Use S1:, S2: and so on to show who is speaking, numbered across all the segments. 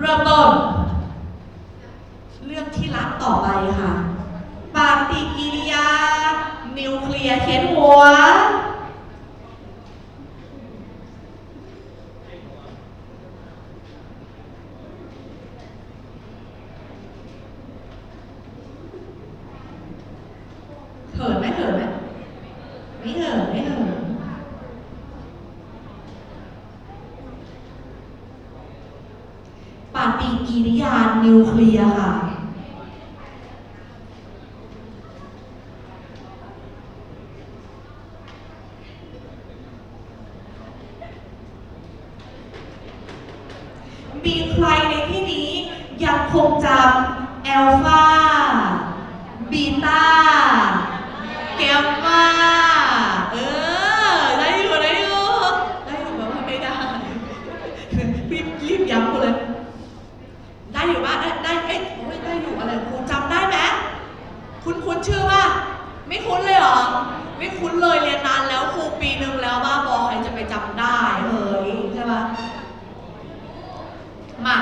S1: เริ่มต้น เรื่องที่รักต่อไปค่ะ ปฏิกิริยา นิวเคลียร์เข็นหัว เหินไหมเหินไหมไม่เหินไม่เหินปฏิกิริยานิวเค ลียร์ค่ะ คุณคุ้นชื่อว่าไม่คุ้นเลยเหรอ ไม่คุ้นเลยเรียนนานแล้วครูปีหนึ่งแล้วบ้าบอใครจะไปจำได้เฮ้ยใช่ป่ะ มา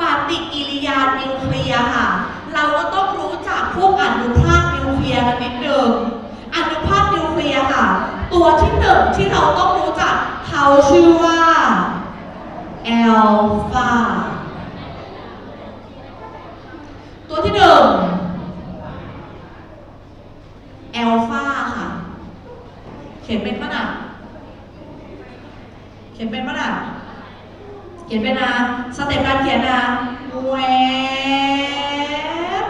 S1: ปฏิกิริยานิวเคลียร์ค่ะ เราก็ต้องรู้จักพวกอนุภาคนิวเคลียร์กันนิดหนึ่งอนุภาคนิวเคลียร์ค่ะ ตัวที่หนึ่งที่เราต้องรู้จักเขาชื่อว่าแอลฟาตัวที่หนึ่ง แอลฟาค่ะ เขียนเป็นปะน่ะเขียนเป็นปะน่ะเขียนเป็นนะสเต็ปการเขียนนะแวบ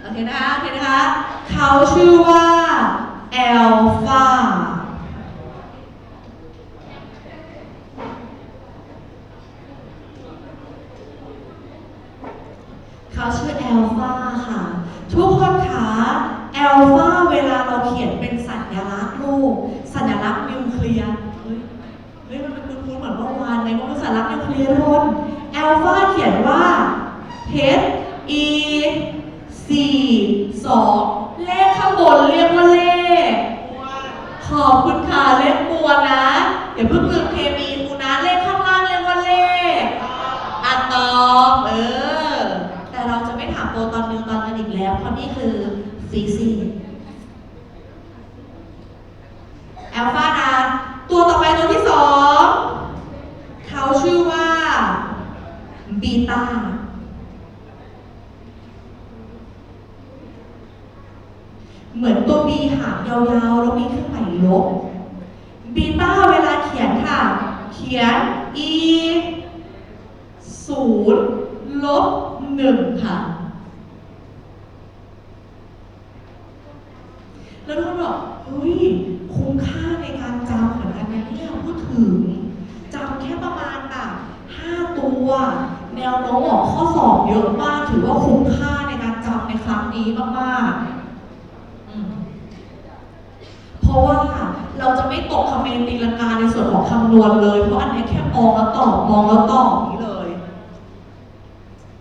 S1: โอเคนะคะโอเคนะคะ เขาชื่อว่าแอลฟาเขาชื่อแอลฟาค่ะ ทุกคนคะแอ ลฟาเวลาเราเขียนเป็นสัญลักษณ์รูปสัญลักษณ์นิวเคลียร์เฮ้ยเฮ้ยมันเป็นคุ้นๆเหมือนเมื่อวานในวงสารลักษณ์นิวเคลียร์ทุกคนแอลฟาเขียนว่า H E 4 2 เลขข้างบนเรียกว่าเลข ขอบคุณค่ะเลขบัวนะเดี๋ยวเพิ่งลืมเคมีครูนะเลขข้างล่างเรียกว่าเลขอะตอมเออ แต่เราจะไม่ถามโปรตอนนิวตอนกันอีกแล้วเพราะนี่คือ ฟิสิกส์แอลฟานะตัวต่อไปตัวที่สองเขาชื่อว่าบีตาเหมือนตัวบีหางยาวๆ แล้วมีเครื่องหมายลบบีตาเวลาเขียนค่ะ เขียน e ศูนย์ลบหนึ่งค่ะ แล้วทุกคนบอกเฮ้ยคุ้มค่าในการจำเหมือนกันนะเนี่ยพูดถึงจำแค่ประมาณแบบห้าตัว แนวโน้มออกข้อสอบเยอะมากถือว่าคุ้มค่าในการจำในครั้งนี้มากๆเพราะว่าเราจะไม่ตกคำเมนตีลังกาในส่วนของคำนวณเลย เพราะอันนี้แค่มองแล้วตอบมองแล้วตอบนี้เลย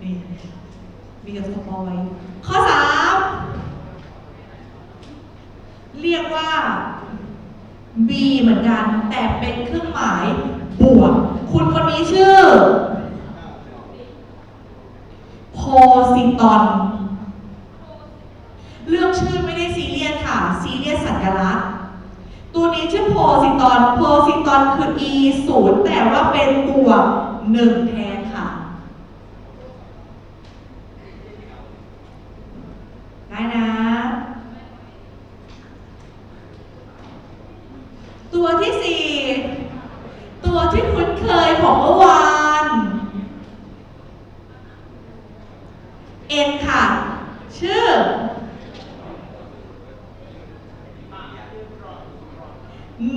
S1: นี่ มีกันสปอย ข้อสาม เรียกว่า B เหมือนกัน แต่เป็นเครื่องหมายบวก คุณคนนี้ชื่อ โพซิตอน เรื่องชื่อไม่ได้ซีเรียสค่ะ ซีเรียสสัญลักษณ์ ตัวนี้ชื่อโพซิตอน โพซิตอนคือ E ศูนย์แต่ว่าเป็นบวกหนึ่งแทนค่ะ ได้นะ ตัวที่สี่ ตัวที่คุ้นเคยของเมื่อวาน เอ็นค่ะ ชื่อ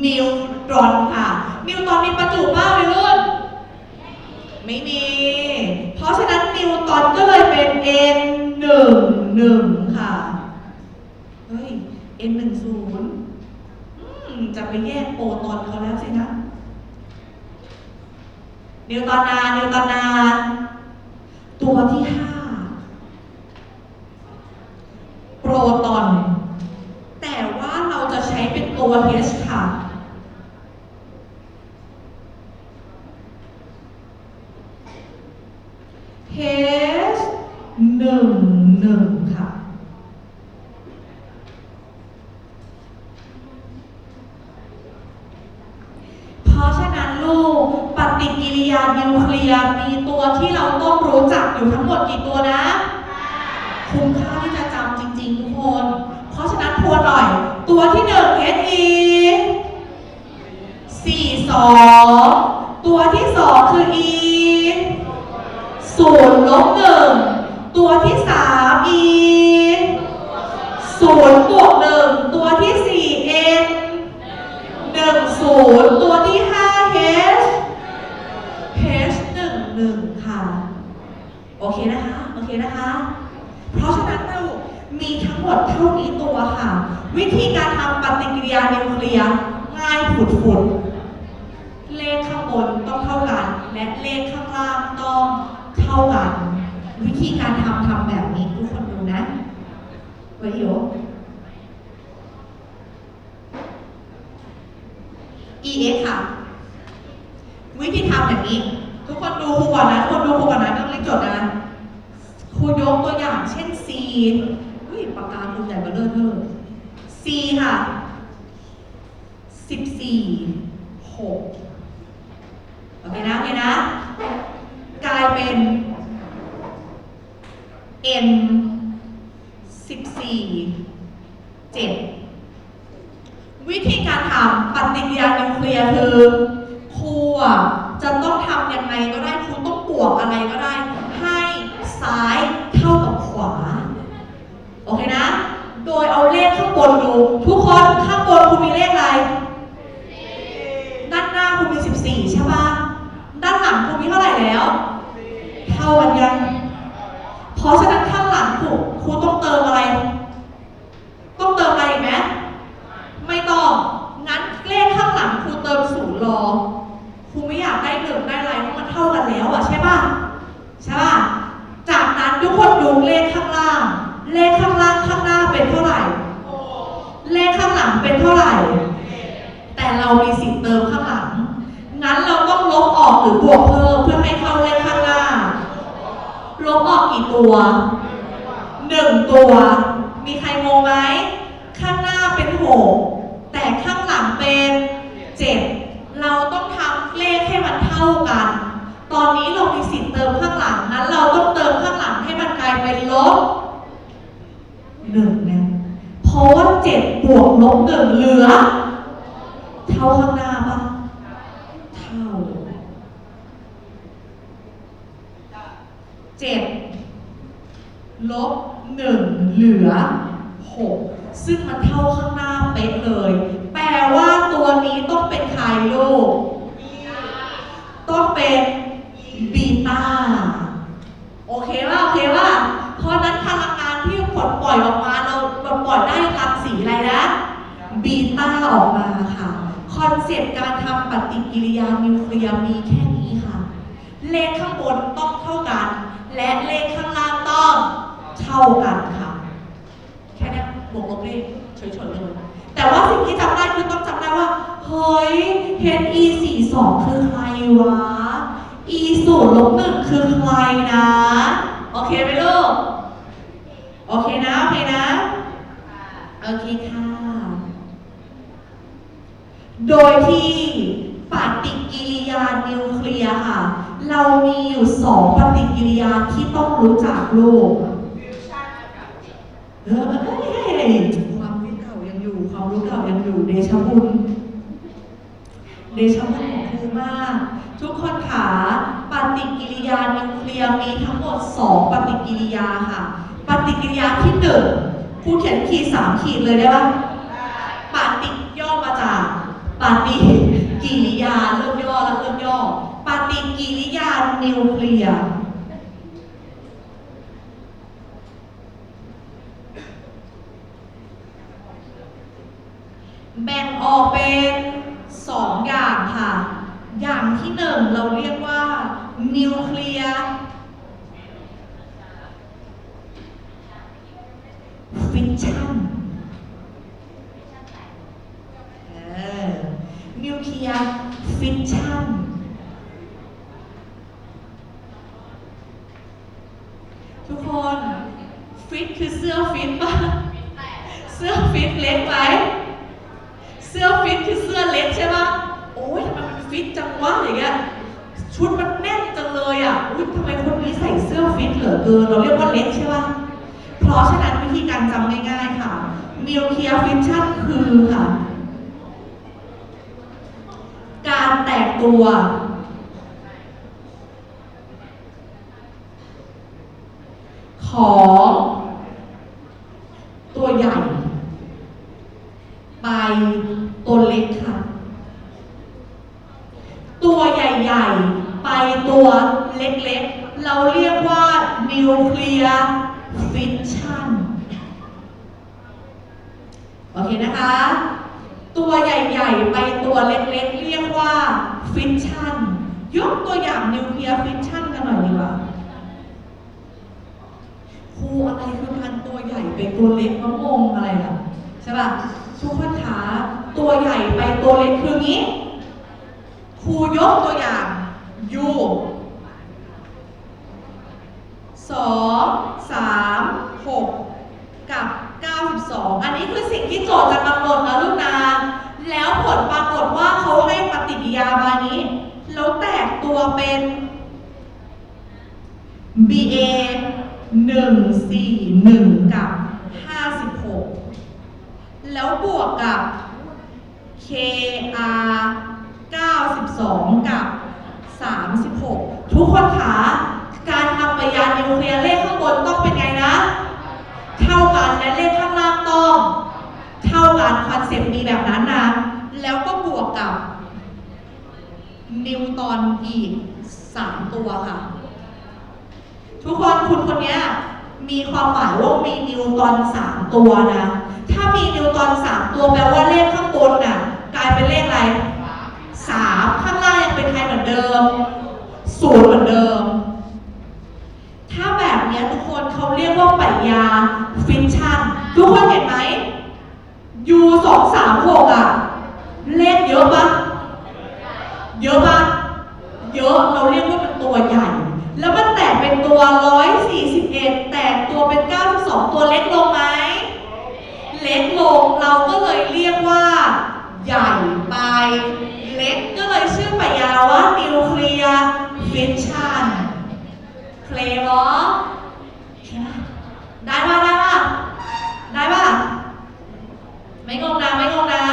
S1: นิวตรอนค่ะ นิวตรอนมีประจุบ้างไหมรุ่นไม่มี เพราะฉะนั้นนิวตรอนก็เลยเป็น N หนึ่งหนึ่งค่ะ เฮ้ย N หนึ่งศูนย์จะไปแยกโปรตอนเขาแล้วสินะ นิวตอนนา นิวตอนนา ตัวที่ห้าโปรตอน แต่ว่าเราจะ โอเป็นตัว H ค่ะ H หนึ่งหนึ่งค่ะ เพราะฉะนั้นลูกปฏิกิริยานิวเคลียร์มีตัวที่เราต้องรู้จักอยู่ทั้งหมดกี่ตัวนะ คุ้มค่าที่จะจำจริงๆทุกคน เพราะฉะนั้นทวนหน่อย ตัวที่หนึ่ง SE สองตัวที่สองคือ E ศูนย์ลบหนึ่งตัวที่สาม E ศูนย์บวกหนึ่งตัวที่สี่ N หนึ่งศูนย์ตัวที่ห้า H H หนึ่งหนึ่งค่ะ โอเคนะคะ โอเคนะคะ เพราะฉะนั้นเรามีทั้งหมดเท่านี้ตัวค่ะ วิธีการทำปฏิกิริยานิวเคลียร์ง่ายฝุดๆ เลขข้างบนต้องเท่ากัน และเล ข้างล่างต้องเท่ากัน วิธีการทำทำแบบนี้ทุกคนดูนะไว้โย EX ค่ะ วิธีทำอย่างนี้ ทุกคนดูครูก่อนนะทุกคนดูครูก่อนนะต้องรีบจดนะครูยกตัวอย่างเช่น C อุ้ยปากกาครูใหญ่เบ้อเร่อเธอ C ค่ะ14 6โอ เคนะโอเคนะ กลายเป็น N 14 7 วิธีการทำปฏิกิริยานิวเคลียร์คือครูจะต้องทำยังไงก็ได้ครูต้องบวกอะไรก็ได้ ให้ซ้ายเท่ากับขวา โอเคนะ โดยเอาเลขข้างบนดู ทุกคนข้างบนครูมีเลขอะไร ลังครูมีเท่าไหร่แล้ว เท่ากันยังเพราะฉะนั้นข้างหลังครูครูต้องเติมอะไร ต้องเติมอะไรอีกไหม ไม่ต้อง งั้นเลขข้างหลังครูเติมศูนย์รอ ครูไม่อยากได้หนึ่งได้อะไรเพราะมันเท่ากันแล้วอะใช่ป่ะ ใช่ป่ะ จากนั้นทุกคนดูเลขข้างล่าง เลขข้างล่างข้างหน้าเป็นเท่าไหร่ เลขข้างหลังเป็นเท่าไหร่ แต่เรามีสิทธิ์เติมข้างหลัง งั้นเราต้องลบออกหรือบวกเพิ่มเพื่อให้เข้าเลขข้างหน้า ลบออกกี่ตัว หนึ่งตัว มีใครงงไหม ข้างหน้าเป็นห กแต่ข้างหลังเป็นเจ็ดเราต้องทำเลขให้มันเท่ากัน ตอนนี้เรามีสิทธิ์เติมข้างหลังนั้น เราต้องเติมข้างหลังให้มันกลายเป็นลบหนึ่งนะเพราะว่าเจ็ดบวกลบหนึ่งเหลือ เท่าข้างหน้าปะเท่าเจ็ดลบหนึ่งเหลือหกซึ่งมันเท่าข้างหน้าเป๊ะเลย แปลว่าตัวนี้ต้องเป็นใครลูก ต้องเป็นบีตาโอเคว่าโอเคว่าเพราะฉะนั้นพลังงานที่ผลปล่อยออกมาเราปล่อยได้รังสีอะไรนะ บีตาออกมาค่ะ คอนเซปต์การทำปฏิ กิริยานิวเคลียร์มีแค่นี้ค่ะ เลขข้างบนต้องเท่ากัน และเลขข้างล่างต้องเท่ากันค่ะ แค่นี้บวกลบเลขเฉยๆเลยแต่ว่าสิ่งที่จำได้คือต้องจำได้ว่าเฮ้ย HE 4 2คือใครวะ E 0ลบ1คือใครนะ โอเคไหมลูก โอเคนะ โอเคนะ โอเคค่ะ โดยที่ ปฏิกิริยานิวเคลียร์ค่ะ เรามีอยู่สองปฏิกิริยาที่ต้องรู้จักลูกเฮ้ยความรู้เก่ายังอยู่ ความรู้เก่ายังอยู่เดชบุญเดชบุญของครูมาก ทุกคนขาปฏิกิริยานิวเคลียร์มีทั้งหมดสองปฏิกิริยาค่ะ ปฏิกิริยาที่หนึ่งครูเขียนขีดสามขีดเลยได้ปะปาติย่อมาจากปาติ กิริยาเริ่มย่อแล้วเริ่มย่อปาติกิริยานิวเคลียร์แบ่งออกเป็นสองอย่างค่ะ อย่างที่หนึ่งเราเรียกว่านิวเคลียร์ฟิชชั่น นิวเคลียร์ ฟิชชั่นทุกคนฟิตคือเสื้อฟิตปะเสื้อฟิตเล็กไหมเสื้อฟิตคือเสื้อเล็กใช่ปะโอ้ยทำไมมันฟิตจังวะอย่างเงี้ยชุดมันแน่นจังเลยอะอุ้ยทำไมคนนี้ใส่เสื้อฟิตเหลือเกินเราเรียกว่าเล็กใช่ปะเพราะฉะนั้นวิธีการจำง่ายๆค่ะมิลเคียฟิชชั่นคือค่ะ การแตกตัว ของตัวใหญ่ ไปตัวเล็กค่ะ ตัวใหญ่ๆ ไปตัวเล็กๆ เราเรียกว่านิวเคลียร์ฟิชชั่นโอเคนะคะ ตัวใหญ่ ๆ ไปตัวเล็ก ๆ เรียกว่าฟิชชั่นยกตัวอ ย่างนิวเคลียร์ฟิชชั่นกันหน่อยดีกว่าครูอะไรคือการตัวใหญ่ไปตัวเล็กมะงงอะไรล่ะใช่ป่ะทุกคนขาตัวใหญ่ไปตัวเล็กคืองี้ครูยกตัวอย่าง u สองสามหกกับ 92 อันนี้คือสิ่งที่โจทย์จะกำหนดนะลูกนะแล้วผลปรากฏว่าเขาให้ปฏิกิริยามานี้ แล้วแตกตัวเป็น BA 141 กับ 56 แล้วบวกกับ KR 92 กับ 36 ทุกคนคะการทำปยานิวเคลียร์เลขข้างบนต้องเป็นไงนะ เท่ากันและเลขข้างล่างต้อง เท่ากันคอนเซ็ปต์มีแบบนั้นนะ แล้วก็บวกกับ นิวตอนอีก 3 ตัวค่ะ ทุกคนคุณคนนี้มีความหมายว่ามีนิวตอนสามตัวนะ ถ้ามีนิวตอนสามตัวแปลว่าเลขข้างบนน่ะ กลายเป็นเลขอะไรสามข้างล่างยังเป็นใครเหมือนเดิมศูนย์เหมือนเดิม ถ้าแบบนี้ทุกคนเขาเรียกว่าปรัชญาฟิชชันทุกคนเห็นไหม U สองสามหกอะ เลขเยอะปะเยอะปะเยอะเราเรียกว่ามันตัวใหญ่ แล้วมัน เป็นตัว 141 แตกตัวเป็น 92 ตัวเล็กลงไหม เล็กลงเราก็เลยเรียกว่า ใหญ่ไป เล็กก็เลยชื่อปรัชญาว่านิวเคลียร์ฟิชชันเคลมอได้ป่ะได้ป่ะได้ป่ะไม่งงนะไม่งงนะ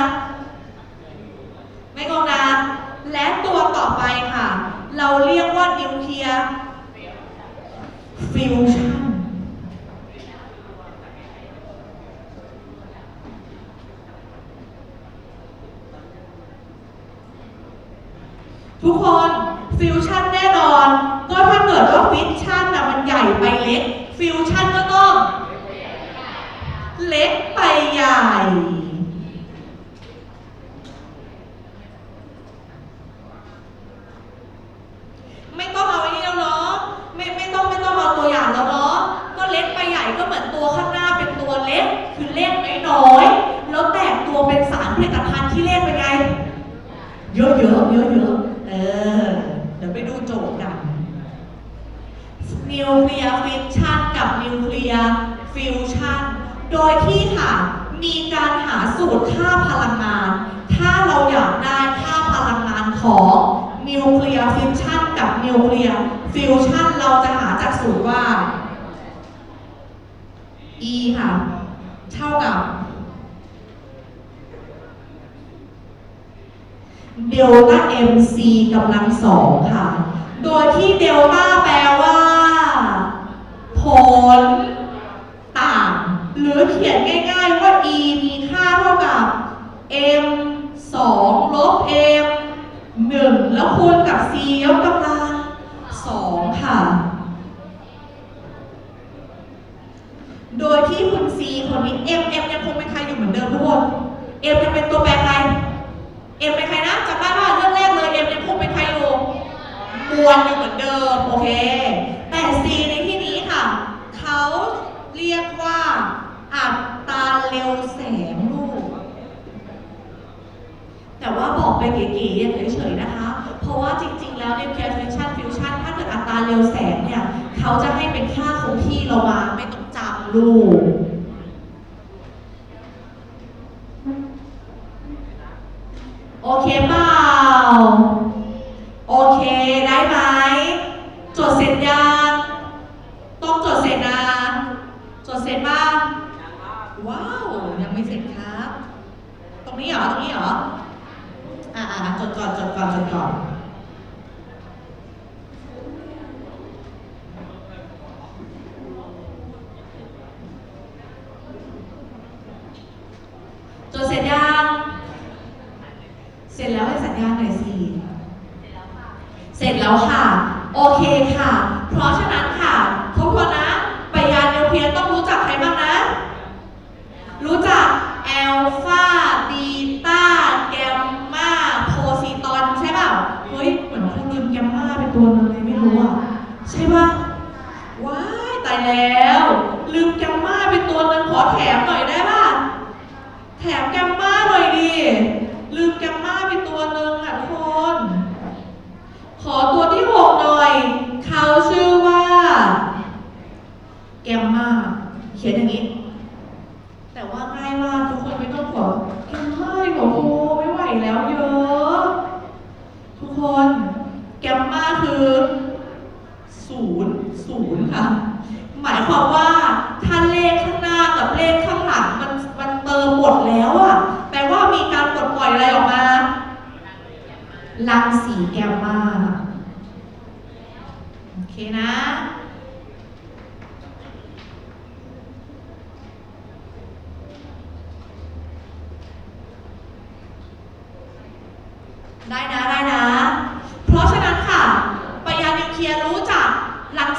S1: ไม่งงนะและตัวต่อไปค่ะ เราเรียกว่านิวเคลียร์ ฟิวชั่นทุกคนฟิวชั่นแน่นอน ก็ถ้าเกิดว่าฟิชชั่นนะมันใหญ่ไปเล็ก ฟิวชั่นก็ต้อง เล็กไปใหญ่ ไม่ต้องเอาไอ้นี่แล้วเนาะไม่ไม่ต้องไม่ต้องเอาตัวอย่างแล้วเนาะก็เล็กไปใหญ่ก็เหมือนตัวข้างหน้าเป็นตัวเล็ก คือเลขน้อยๆแล้วแตกตัวเป็นสารผลิตภัณฑ์ที่ เป็นไง เยอะๆเยอะๆเออ เดี๋ยวไปดูโจทย์กันนิวเคลียร์ฟิชชันกับนิวเคลียร์ฟิวชันโดยที่ค่ะ มีการหาสูตรค่าพลังงาน ถ้าเราอยากได้ค่าพลังงานของนิวเคลียร์ฟิชชันกับนิวเคลียร์ฟิวชันเราจะหาจากสูตรว่า E ค่ะ เท่ากับ เดลต้า MC กำลังสองค่ะ โดยที่เดลต้าแปลว่า ผล ต่าง หรือเขียนง่ายๆว่า E มีค่าเท่ากับ M 2ลบ M 1 แล้วคูณกับ C ยกกำลัง2ค่ะ โดยที่คุณ C คนนี้ M M ยังคงเป็นใครอยู่เหมือนเดิมทุกคน M จะเป็นตัวแปรใคร เอ็มเป็นใครนะจำได้ว่าเรื่องแรกเลยเอ็มยังคงเป็นใครอยู่มวลอยู่เหมือนเดิม โอเค แต่ซีในที่นี้ค่ะ เขาเรียกว่าอัตราเร็วแสงลูก แต่ว่าบอกไปเก๋ๆเฉยๆนะคะ เพราะว่าจริงๆ แล้วใน p u r e Attention Fusion ถ้าเกิดอัตราเร็วแสงเนี่ย เขาจะให้เป็นค่าคงที่เรามาไม่ต้องจำลูก เสร็จบ้างว้าว ยังไม่เสร็จครับ ตรงนี้เหรอ ตรงนี้เหรอ อ่าจดก่อนจดก่อนจดก่อน อแล้วเยอะ ทุกคนแกมมาคือศูนย์ศูนย์ค่ะ หมายความว่า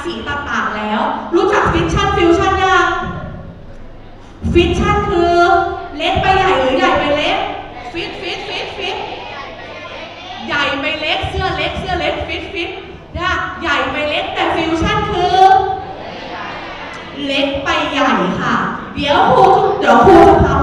S1: สีต่างๆแล้ว รู้จักฟิชชั่นฟิวชั่นยังฟิชชั่นคือเล็กไปใหญ่หรือใหญ่ไปเล็กฟิตฟิตฟิตฟิตใหญ่ไปเล็กเสื้อเล็กเสื้อเล็กฟิตฟิตนะใหญ่ไปเล็กแต่ฟิวชั่นคือ เล็กไปใหญ่ค่ะ เดี๋ยวครูเดี๋ยวครูจะพา